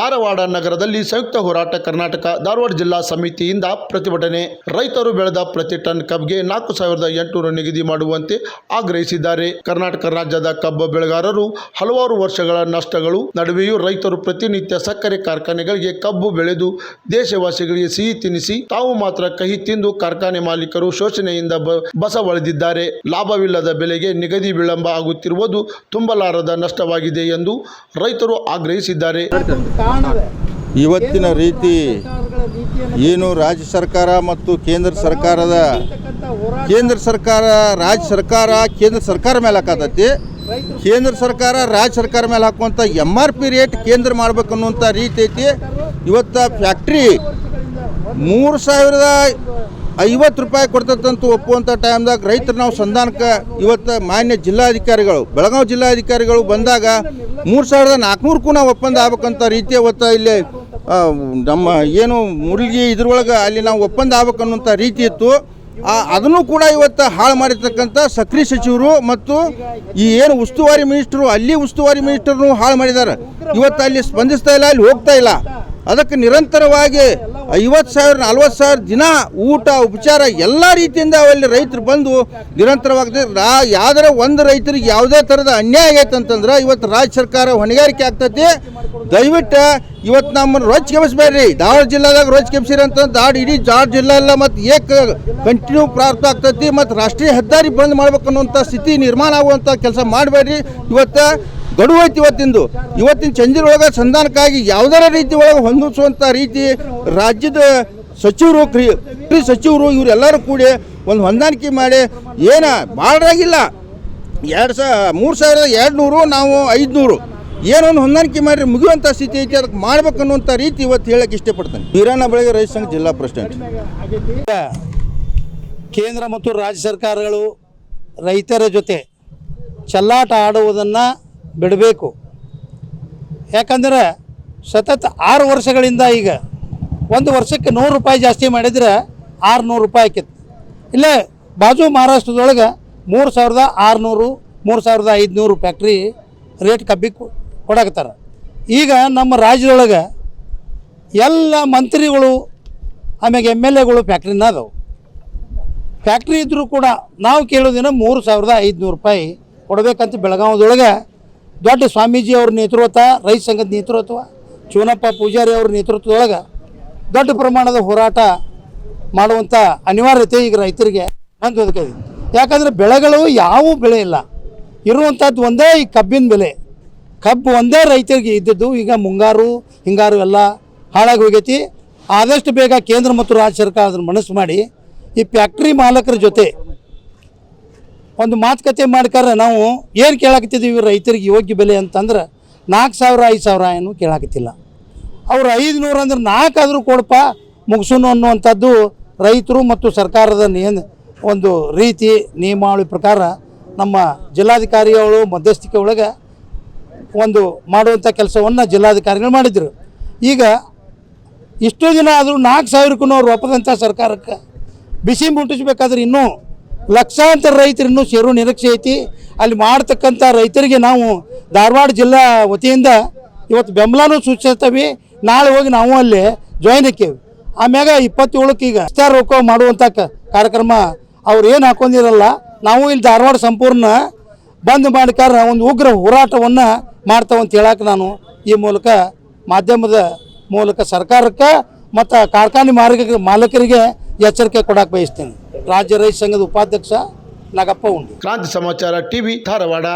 ಧಾರವಾಡ ನಗರದಲ್ಲಿ ಸಂಯುಕ್ತ ಹೋರಾಟ ಕರ್ನಾಟಕ ಧಾರವಾಡ ಜಿಲ್ಲಾ ಸಮಿತಿಯಿಂದ ಪ್ರತಿಭಟನೆ. ರೈತರು ಬೆಳೆದ ಪ್ರತಿ ಟನ್ ಕಬ್ಗೆ ನಾಲ್ಕು ಸಾವಿರದ ಎಂಟುನೂರು ನಿಗದಿ ಮಾಡುವಂತೆ ಆಗ್ರಹಿಸಿದ್ದಾರೆ. ಕರ್ನಾಟಕ ರಾಜ್ಯದ ಕಬ್ಬು ಬೆಳೆಗಾರರು ಹಲವಾರು ವರ್ಷಗಳ ನಷ್ಟಗಳು. ನಡುವೆಯೂ ರೈತರು ಪ್ರತಿನಿತ್ಯ ಸಕ್ಕರೆ ಕಾರ್ಖಾನೆಗಳಿಗೆ ಕಬ್ಬು ಬೆಳೆದು ದೇಶವಾಸಿಗಳಿಗೆ ಸಿಹಿ ತಿನ್ನಿಸಿ ತಾವು ಮಾತ್ರ ಕಹಿ ತಿಂದು ಕಾರ್ಖಾನೆ ಮಾಲೀಕರು ಶೋಷಣೆಯಿಂದ ಬಸವಳಿದಿದ್ದಾರೆ. ಲಾಭವಿಲ್ಲದ ಬೆಲೆಗೆ ನಿಗದಿ ವಿಳಂಬ ಆಗುತ್ತಿರುವುದು ತುಂಬಲಾರದ ನಷ್ಟವಾಗಿದೆ ಎಂದು ರೈತರು ಆಗ್ರಹಿಸಿದ್ದಾರೆ. ಇವತ್ತಿನ ರೀತಿ ಏನು ರಾಜ್ಯ ಸರ್ಕಾರ ಮತ್ತು ಕೇಂದ್ರ ಸರ್ಕಾರದ ಕೇಂದ್ರ ಸರ್ಕಾರ ರಾಜ್ಯ ಸರ್ಕಾರ ಕೇಂದ್ರ ಸರ್ಕಾರ ಮೇಲೆ ಹಾಕತೈತಿ. ಕೇಂದ್ರ ಸರ್ಕಾರ ರಾಜ್ಯ ಸರ್ಕಾರ ಮೇಲೆ ಹಾಕುವಂಥ ಎಂ ಆರ್ ಪಿ ರೇಟ್ ಕೇಂದ್ರ ಮಾಡ್ಬೇಕು ಅನ್ನುವಂಥ ರೀತಿ ಐತಿ. ಇವತ್ತು ಫ್ಯಾಕ್ಟ್ರಿ ಮೂರು ಸಾವಿರದ ಐವತ್ತು ರೂಪಾಯಿ ಕೊಡ್ತಕ್ಕಂಥ ಒಪ್ಪುವಂಥ ಟೈಮ್ದಾಗ ರೈತರು ನಾವು ಸಂಧಾನಕ್ಕೆ ಇವತ್ತು ಮಾನ್ಯ ಜಿಲ್ಲಾಧಿಕಾರಿಗಳು ಬೆಳಗಾವಿ ಜಿಲ್ಲಾಧಿಕಾರಿಗಳು ಬಂದಾಗ ಮೂರು ಸಾವಿರದ ನಾಲ್ಕುನೂರಕ್ಕೂ ನಾವು ಒಪ್ಪಂದ ಆಗ್ಬೇಕಂತ ರೀತಿ ಇವತ್ತು ಇಲ್ಲಿ ನಮ್ಮ ಏನು ಮುರುಗಿ ಇದ್ರೊಳಗೆ ಅಲ್ಲಿ ನಾವು ಒಪ್ಪಂದ ಆಗ್ಬೇಕನ್ನುವಂಥ ರೀತಿ ಇತ್ತು. ಆ, ಅದನ್ನು ಕೂಡ ಇವತ್ತು ಹಾಳು ಮಾಡಿರ್ತಕ್ಕಂಥ ಸಕ್ರಿ ಸಚಿವರು ಮತ್ತು ಈ ಏನು ಉಸ್ತುವಾರಿ ಮಿನಿಸ್ಟರು ಅಲ್ಲಿ ಉಸ್ತುವಾರಿ ಮಿನಿಸ್ಟರ್ನು ಹಾಳು ಮಾಡಿದ್ದಾರೆ. ಇವತ್ತು ಅಲ್ಲಿ ಸ್ಪಂದಿಸ್ತಾ ಇಲ್ಲ ಅಲ್ಲಿ ಹೋಗ್ತಾ ಇಲ್ಲ. ಅದಕ್ಕೆ ನಿರಂತರವಾಗಿ ಐವತ್ತು ಸಾವಿರ, ನಲ್ವತ್ತು ಸಾವಿರ ದಿನ ಊಟ, ಉಪಚಾರ ಎಲ್ಲ ರೀತಿಯಿಂದ ಅಲ್ಲಿ ರೈತರು ಬಂದು ನಿರಂತರವಾಗಿ ರಾ ಯಾವ್ದಾರ ಒಂದು ರೈತರಿಗೆ ಯಾವುದೇ ಥರದ ಅನ್ಯಾಯ ಆಗೈತೆ ಅಂತಂದ್ರೆ ಇವತ್ತು ರಾಜ್ಯ ಸರ್ಕಾರ ಹೊಣೆಗಾರಿಕೆ ಆಗ್ತೈತಿ. ದಯವಿಟ್ಟು ಇವತ್ತು ನಮ್ಮನ್ನು ರೋಚ್ ಕೆಮಿಸ್ಬೇಡ್ರಿ ಧಾರವಾಡ ಜಿಲ್ಲಾದಾಗ ರೊಚ್ಚಿ ಕೆಬ್ಸಿರಿ ಅಂತಂದ್ರೆ ದಾಡ್ ಇಡೀ ಧಾರವಾಡ ಜಿಲ್ಲಾ ಎಲ್ಲ ಮತ್ತು ಏಕ ಕಂಟಿನ್ಯೂ ಪ್ರಾರ್ಥ ಆಗ್ತೈತಿ. ಮತ್ತು ರಾಷ್ಟ್ರೀಯ ಹೆದ್ದಾರಿ ಬಂದ್ ಮಾಡ್ಬೇಕು ಸ್ಥಿತಿ ನಿರ್ಮಾಣ ಆಗುವಂಥ ಕೆಲಸ ಮಾಡಬೇಡ್ರಿ. ಇವತ್ತು ಗಡುವು ಐತಿ ಇವತ್ತಿಂದು. ಇವತ್ತಿನ ಚಂದಿರೊಳಗೆ ಸಂಧಾನಕ್ಕಾಗಿ ಯಾವ್ದಾರ ರೀತಿ ಒಳಗೆ ಹೊಂದಿಸುವಂಥ ರೀತಿ ರಾಜ್ಯದ ಸಚಿವರು, ಕ್ರಿ ಸಚಿವರು ಇವರೆಲ್ಲರೂ ಕೂಡಿ ಒಂದು ಹೊಂದಾಣಿಕೆ ಮಾಡಿ ಏನ ಭಾಳರಾಗಿಲ್ಲ ಎರಡು ಸಾ, ಮೂರು ಸಾವಿರದ ಎರಡು ನೂರು ನಾವು ಐದುನೂರು. ಏನೊಂದು ಹೊಂದಾಣಿಕೆ ಮಾಡಿ ಮುಗಿಯುವಂಥ ಸ್ಥಿತಿ ಐತಿ ಅದಕ್ಕೆ ಮಾಡ್ಬೇಕು ಅನ್ನುವಂಥ ರೀತಿ ಇವತ್ತು ಹೇಳಕ್ಕೆ ಇಷ್ಟಪಡ್ತೇನೆ. ವೀರಣ್ಣ ಬೆಳಗ್ಗೆ ರೈತ ಸಂಘ ಜಿಲ್ಲಾ ಪ್ರೆಸಿಡೆಂಟ್. ಕೇಂದ್ರ ಮತ್ತು ರಾಜ್ಯ ಸರ್ಕಾರಗಳು ರೈತರ ಜೊತೆ ಚಲ್ಲಾಟ ಆಡುವುದನ್ನು ಬಿಡಬೇಕು. ಯಾಕಂದ್ರೆ ಸತತ ಆರು ವರ್ಷಗಳಿಂದ ಈಗ ಒಂದು ವರ್ಷಕ್ಕೆ ನೂರು ರೂಪಾಯಿ ಜಾಸ್ತಿ ಮಾಡಿದ್ರೆ ಆರುನೂರು ರೂಪಾಯಿ ಆಕಿತ್ತು ಇಲ್ಲೇ ಬಾಜು ಮಹಾರಾಷ್ಟ್ರದೊಳಗೆ ಮೂರು ಸಾವಿರದ ಆರುನೂರು, ಮೂರು ಸಾವಿರದ ಐದುನೂರು ಫ್ಯಾಕ್ಟ್ರಿ ರೇಟ್ ಕಬ್ಬಿ ಕೊಡಕತ್ತಾರೆ. ಈಗ ನಮ್ಮ ರಾಜ್ಯದೊಳಗೆ ಎಲ್ಲ ಮಂತ್ರಿಗಳು, ಆಮ್ಯಾಗ ಎಂ ಎಲ್ ಎಗಳು ಫ್ಯಾಕ್ಟ್ರಿನ ಅದಾವೆ. ಫ್ಯಾಕ್ಟ್ರಿ ಇದ್ದರೂ ಕೂಡ ನಾವು ಕೇಳೋದಿನ ಮೂರು ಸಾವಿರದ ಐದುನೂರು ರೂಪಾಯಿ ಕೊಡಬೇಕಂತ ಬೆಳಗಾವದೊಳಗೆ ದೊಡ್ಡ ಸ್ವಾಮೀಜಿ ಅವ್ರ ನೇತೃತ್ವ, ರೈತ ಸಂಘದ ನೇತೃತ್ವ, ಶಿವನಪ್ಪ ಪೂಜಾರಿ ಅವ್ರ ನೇತೃತ್ವದೊಳಗೆ ದೊಡ್ಡ ಪ್ರಮಾಣದ ಹೋರಾಟ ಮಾಡುವಂಥ ಅನಿವಾರ್ಯತೆ ಈಗ ರೈತರಿಗೆ ನಂದು ಅದಕ್ಕೆ. ಯಾಕಂದರೆ ಬೆಳೆಗಳು ಯಾವ ಬೆಳೆ ಇಲ್ಲ. ಇರುವಂಥದ್ದು ಒಂದೇ ಈ ಕಬ್ಬಿನ ಬೆಲೆ. ಕಬ್ಬು ಒಂದೇ ರೈತರಿಗೆ ಇದ್ದದ್ದು ಈಗ ಮುಂಗಾರು, ಹಿಂಗಾರು ಎಲ್ಲ ಹಾಳಾಗಿ ಹೋಗೈತಿ. ಆದಷ್ಟು ಬೇಗ ಕೇಂದ್ರ ಮತ್ತು ರಾಜ್ಯ ಸರ್ಕಾರ ಅದನ್ನು ಮನಸ್ಸು ಮಾಡಿ ಈ ಫ್ಯಾಕ್ಟ್ರಿ ಮಾಲಕರ ಜೊತೆ ಒಂದು ಮಾತುಕತೆ ಮಾಡ್ಕಾರ ನಾವು ಏನು ಕೇಳಾಕತ್ತಿದ್ದೀವಿ ರೈತರಿಗೆ ಯೋಗ್ಯ ಬೆಲೆ ಅಂತಂದ್ರೆ ನಾಲ್ಕು ಸಾವಿರ, ಐದು ಸಾವಿರ ಏನು ಕೇಳಾಕತ್ತಿಲ್ಲ. ಅವ್ರು ಐದುನೂರು ಅಂದ್ರೆ ನಾಲ್ಕಾದರೂ ಕೊಡಪ್ಪ ಮುಗಿಸೋನು ಅನ್ನುವಂಥದ್ದು ರೈತರು ಮತ್ತು ಸರ್ಕಾರದ ನಿಯನ್ ಒಂದು ರೀತಿ ನಿಯಮಾವಳಿ ಪ್ರಕಾರ ನಮ್ಮ ಜಿಲ್ಲಾಧಿಕಾರಿಗಳು, ಮಧ್ಯಸ್ಥಿಕೆ ಒಳಗೆ ಒಂದು ಮಾಡುವಂಥ ಕೆಲಸವನ್ನು ಜಿಲ್ಲಾಧಿಕಾರಿಗಳು ಮಾಡಿದರು. ಈಗ ಇಷ್ಟೋ ದಿನ ಆದರೂ ನಾಲ್ಕು ಸಾವಿರಕ್ಕೂ ಅವ್ರು ಒಪ್ಪದಂಥ ಸರ್ಕಾರಕ್ಕೆ ಬಿಸಿ ಮುಟ್ಟಿಸ್ಬೇಕಾದ್ರೆ ಇನ್ನೂ ಲಕ್ಷಾಂತರ ರೈತರನ್ನು ಇನ್ನೂ ಸೇರೋ ನಿರೀಕ್ಷೆ ಐತಿ. ಅಲ್ಲಿ ಮಾಡ್ತಕ್ಕಂಥ ರೈತರಿಗೆ ನಾವು ಧಾರವಾಡ ಜಿಲ್ಲಾ ವತಿಯಿಂದ ಇವತ್ತು ಬೆಂಬಲನೂ ಸೂಚಿಸ್ತೀವಿ ನಾಳೆ ಹೋಗಿ ನಾವು ಅಲ್ಲಿ ಜಾಯಿನ್ ಹಾಕೇವಿ ಆಮ್ಯಾಗ ಇಪ್ಪತ್ತೇಳಕ್ಕೆ ಈಗ ಸ್ಟಾರ್ ರೊಕ್ಕ ಮಾಡುವಂಥ ಕಾರ್ಯಕ್ರಮ ಅವ್ರು ಏನು ಹಾಕೊಂಡಿರಲ್ಲ, ನಾವು ಇಲ್ಲಿ ಧಾರವಾಡ ಸಂಪೂರ್ಣ ಬಂದ್ ಮಾಡ್ಕಾರ ಒಂದು ಉಗ್ರ ಹೋರಾಟವನ್ನು ಮಾಡ್ತಾವಂತ ಹೇಳಕ್ಕೆ ನಾನು ಈ ಮೂಲಕ ಮಾಧ್ಯಮದ ಮೂಲಕ ಸರ್ಕಾರಕ್ಕೆ ಮತ್ತು ಕಾರ್ಖಾನೆ ಮಾರ್ಗ ಮಾಲೀಕರಿಗೆ ಎಚ್ಚರಿಕೆ ಕೊಡಕ್ಕೆ ಬಯಸ್ತೇನೆ. ರಾಜ್ಯ ರೈತ ಸಂಘದ ಉಪಾಧ್ಯಕ್ಷ ನಾಗಪ್ಪ ಉಂಡಿ ಕ್ರಾಂತಿ ಸಮಾಚಾರ ಟಿವಿ ಧಾರವಾಡ